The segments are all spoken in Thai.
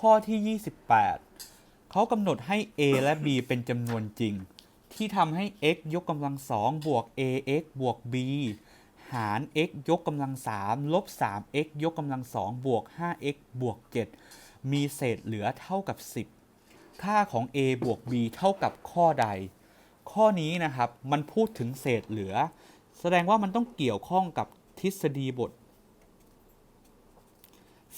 ข้อที่ 28 เขากำหนดให้ a และ b เป็นจำนวนจริง ที่ทำให้ x ยกกำลังสองบวก ax บวก b หาร x ยกกำลัง3ลบ 3x ยกกำลัง2บวก 5x บวก 7 มีเศษเหลือเท่ากับ 10 ค่าของ a บวก b เท่ากับข้อใด ข้อนี้นะครับ มันพูดถึงเศษเหลือ แสดงว่ามันต้องเกี่ยวข้องกับทฤษฎีบท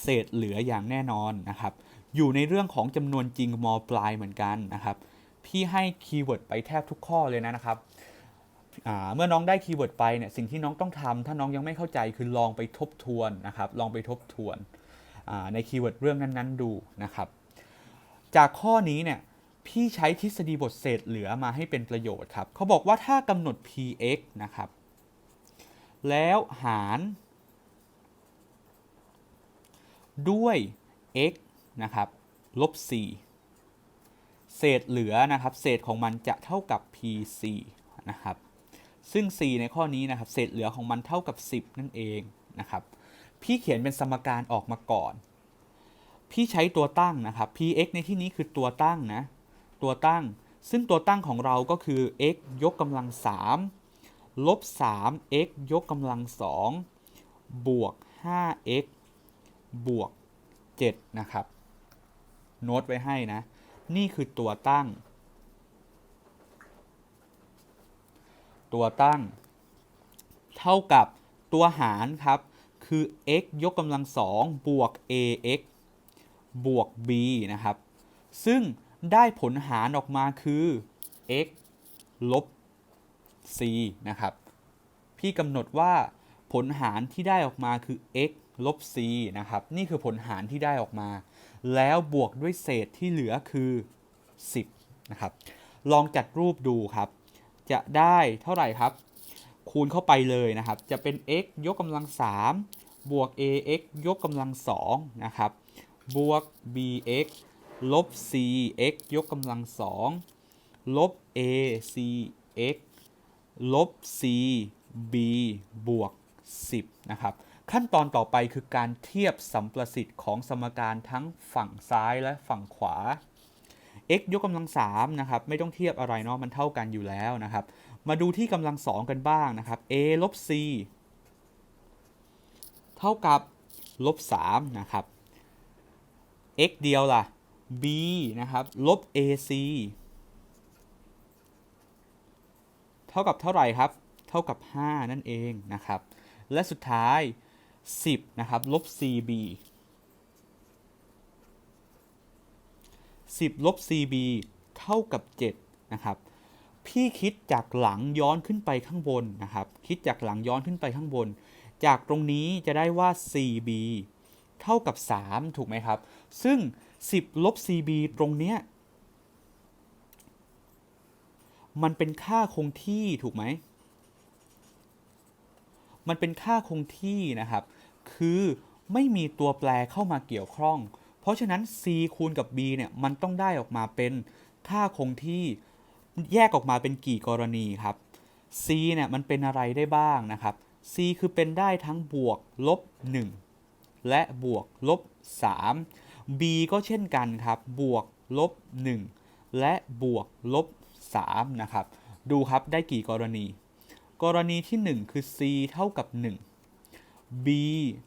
เศษเหลืออย่างแน่นอนนะครับ อยู่ในเรื่องของจำนวนจริงมปลายเหมือนกันนะครับ พี่ให้คีย์เวิร์ดไปแทบทุกข้อเลยนะครับเมื่อน้องได้คีย์เวิร์ดไปเนี่ยสิ่งที่น้องต้องทำถ้าน้องยังไม่เข้าใจคือลองไปทบทวนนะครับ ลองไปทบทวนในคีย์เวิร์ดเรื่องนั้นๆ ดูนะครับ จากข้อนี้เนี่ยพี่ใช้ทฤษฎีบทเศษเหลือมาให้เป็นประโยชน์ครับเขาบอกว่าถ้ากำหนด px นะครับ แล้วหาร ด้วย x นะครับลบ 4 เศษเหลือนะครับเศษของมันจะเท่ากับ pc นะครับซึ่ง c ในข้อนี้นะครับเศษเหลือของมันเท่ากับ 10 นั่นเองนะครับพี่เขียนเป็นสมการออกมาก่อน พี่ใช้ตัวตั้งนะครับ px ในที่นี้คือตัวตั้งนะตัวตั้ง ซึ่งตัวตั้งของเราก็คือ x ยกกำลัง 3 ลบ 3x ยกกำลัง 2 บวก 5x บวก 7 นะครับ โน้ตไว้ให้นะ นี่คือตัวตั้ง ตัวตั้ง เท่ากับตัวหารครับ คือ x ยกกำลัง2บวก ax บวก b นะครับ ซึ่งได้ผลหารออกมาคือ x ลบ c นะครับ พี่กำหนดว่าผลหารที่ได้ออกมาคือ x ลบ c นะครับ นี่คือผลหารที่ได้ออกมา แล้วบวกด้วยเศษที่เหลือคือ 10 นะครับ ลองจัดรูปดูครับ จะได้เท่าไหร่ครับ คูณเข้าไปเลยนะครับ จะเป็น x ยกกำลัง 3 บวก ax ยกกำลัง2นะครับ บวก bx ลบ cx ยกกำลัง 2 ลบ acx ลบ cb บวก 10 นะครับ ขั้นตอนต่อไปคือการเทียบสัมประสิทธิ์ของสมการทั้งฝั่งซ้ายและฝั่งขวา x ยกกำลัง3นะครับไม่ต้องเทียบอะไรเนาะมันเท่ากันอยู่แล้วนะครับ มาดูที่กำลัง2กันบ้างนะครับ a ลบ c เท่ากับลบ3นะครับ x เดียวล่ะ b นะครับลบ ac เท่ากับเท่าไหร่ครับ เท่ากับ 5 นั่นเองนะครับ และสุดท้าย 10นะครับลบ cb 10ลบ cb เท่ากับ7นะครับพี่คิดจากหลังย้อนขึ้นไปข้างบนนะครับ คิดจากหลังย้อนขึ้นไปข้างบน จากตรงนี้จะได้ว่า cb เท่ากับ 3 ถูกไหมครับ ซึ่ง 10ลบ cb ตรงเนี้ยมันเป็นค่าคงที่ถูกไหม มันเป็นค่าคงที่นะครับ คือไม่มีตัวแปรเข้ามาเกี่ยวข้อง เพราะฉะนั้น c คูณกับ b เนี่ยมันต้องได้ออกมาเป็นค่าคงที่แยกออกมาเป็นกี่กรณีครับ c เนี่ยมันเป็นอะไรได้บ้างนะครับ c คือเป็นได้ทั้งบวกลบ 1 และบวกลบ 3 b ก็เช่นกันครับ บวกลบ 1 และบวกลบ 3 นะครับ ดูครับได้กี่กรณี กรณีที่ 1 คือ c เท่ากับ 1 b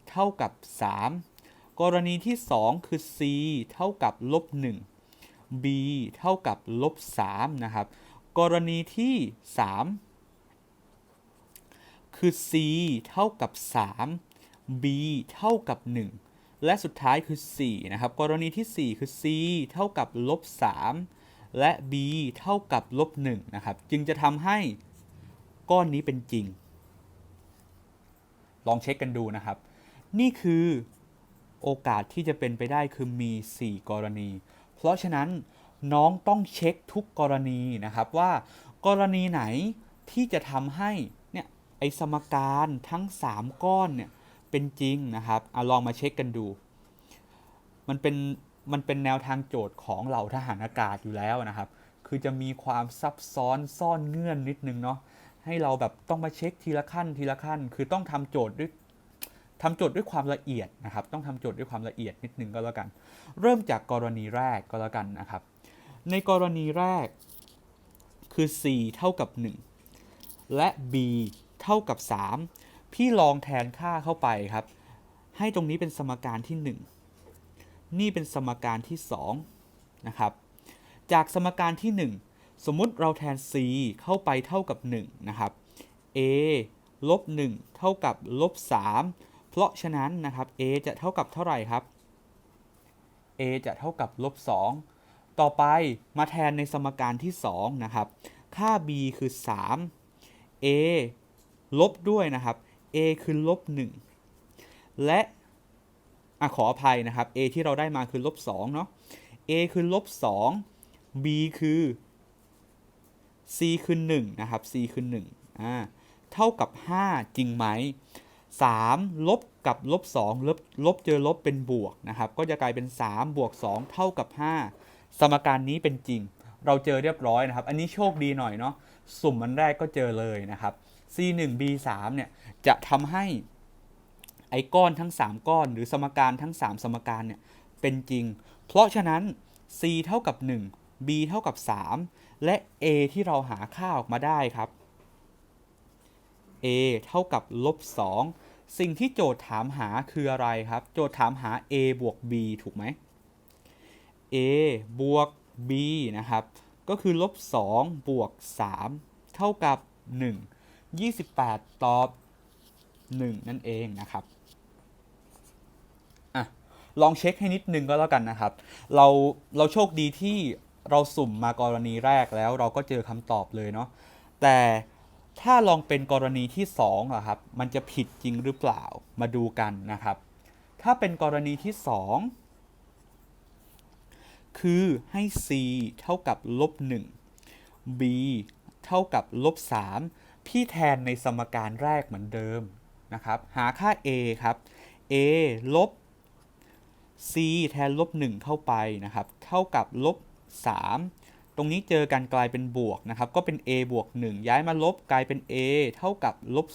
เท่ากับ 3 กรณีที่ 2 คือ c เท่ากับลบ1 b เท่ากับลบ3นะครับ กรณีที่ 3 คือ c เท่ากับ 3 b เท่ากับ 1 และสุดท้ายคือ 4 นะครับ กรณีที่ 4 คือ c เท่ากับลบ3และ b เท่ากับลบ1นะครับ จึงจะทำให้ ก้อนนี้เป็นจริง ลองเช็คกันดูนะครับ นี่คือโอกาสที่จะเป็นไปได้คือมี 4 กรณี เพราะฉะนั้นน้องต้องเช็คทุกกรณีนะครับว่า กรณีไหนที่จะทำให้เนี่ยไอสมการทั้ง 3 ก้อนเนี่ยเป็นจริงนะครับเอาลองมาเช็คกันดู มันเป็นมันเป็นแนวทางโจทย์ของเหล่าทหารอากาศอยู่แล้วนะครับ คือจะมีความซับซ้อนซ่อนเงื่อนนิดนึงเนาะ ให้เราแบบต้องมาเช็คทีละขั้นทีละขั้น คือต้องทำโจทย์ด้วยทำโจทย์ด้วยความละเอียดนะครับ ต้องทำโจทย์ด้วยความละเอียดนิดนึงก็แล้วกัน เริ่มจากกรณีแรกก็แล้วกันนะครับ ในกรณีแรกคือ c เท่ากับ 1 และ b เท่ากับ 3 พี่ลองแทนค่าเข้าไปครับ ให้ตรงนี้เป็นสมการที่ 1 นี่เป็นสมการที่ 2 นะครับ จากสมการที่ 1 สมมุติเราแทน c เข้าไปเท่ากับ 1 นะครับ a ลบ1เท่ากับลบ3เพราะฉะนั้นนะครับ a จะเท่ากับเท่าไหร่ครับ a จะเท่ากับลบ2ต่อไปมาแทนในสมการที่ 2 นะครับ ค่า b คือ 3 a ลบด้วยนะครับ a คือลบ1และอขออภัยนะครับ a ที่เราได้มาคือลบ2เนาะ a คือลบ2 b คือ c คือ1นะครับ c คือ1อ่าเท่ากับ 5 จริงไหม 3 ลบกับลบ2ลบลบเจอลบเป็นบวกนะครับ ก็จะกลายเป็น 3 บวก 2 เท่ากับ 5 สมการนี้เป็นจริง เราเจอเรียบร้อยนะครับ อันนี้โชคดีหน่อยเนาะสุ่มมันแรกก็เจอเลยนะครับ c 1 b 3เนี่ยจะทำให้ไอ้ก้อนทั้ง 3 ก้อน หรือสมการทั้ง 3 สมการเนี่ยเป็นจริง เพราะฉะนั้น c เท่ากับ 1 b เท่ากับ 3 และ a ที่เราหาค่าออกมาได้ครับ a เท่ากับลบ2สิ่งที่โจทย์ถามหาคืออะไรครับ โจทย์ถามหา a บวก b ถูกไหม a บวก b นะครับ ก็คือลบ2บวก 3 เท่ากับ 1 28 ตอบ 1 นั่นเองนะครับอลองเช็คให้นิดนึงก็แล้วกันนะครับ เราเราโชคดีที่ เราสุ่มมากรณีแรกแล้วเราก็เจอคำตอบเลยเนาะแต่ถ้าลองเป็นกรณีที่2อะครับ มันจะผิดจริงหรือเปล่ามาดูกันนะครับ ถ้าเป็นกรณีที่ 2 คือให้ c เท่ากับลบ1 b เท่ากับลบ3พี่แทนในสมการแรกเหมือนเดิมนะครับ หาค่า a ครับ a ลบ c แทนลบ1เข้าไปนะครับ เท่ากับลบ 3 ตรงนี้เจอกันกลายเป็นบวกนะครับ ก็เป็น a บวก1ย้ายมาลบกลายเป็น a เท่ากับลบ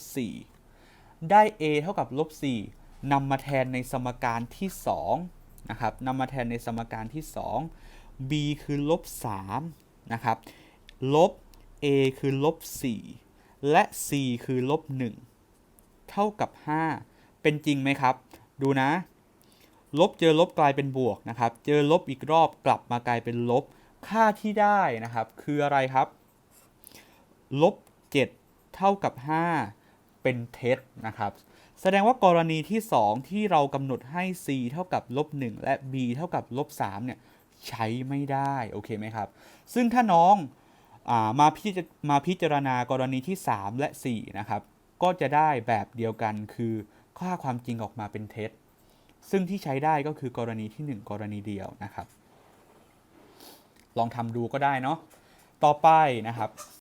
4ได้ a เท่ากับลบ4นำมาแทนในสมการที่2นะครับนำมาแทนในสมการที่ 2 b คือลบ3นะครับ ลบ a คือลบ4และ c คือลบ1เท่ากับ 5 เป็นจริงไหมครับ ดูนะ ลบเจอลบกลายเป็นบวกนะครับ เจอลบอีกรอบกลับมากลายเป็นลบ ค่าที่ได้นะครับ คืออะไรครับ ลบ 7 เท่ากับ 5 เป็นเท็จนะครับ แสดงว่ากรณีที่ 2 ที่เรากำหนดให้ c เท่ากับลบ 1 และ b เท่ากับลบ3เนี่ยใช้ไม่ได้ โอเคไหมครับ ซึ่งถ้าน้องอามาพิจมาพิจารณากรณีที่ 3 และ 4 นะครับ ก็จะได้แบบเดียวกันคือค่าความจริงออกมาเป็นเท็จ ซึ่งที่ใช้ได้ก็คือกรณีที่ 1 กรณีเดียวนะครับ ลองทำดูก็ได้เนาะต่อไปนะครับ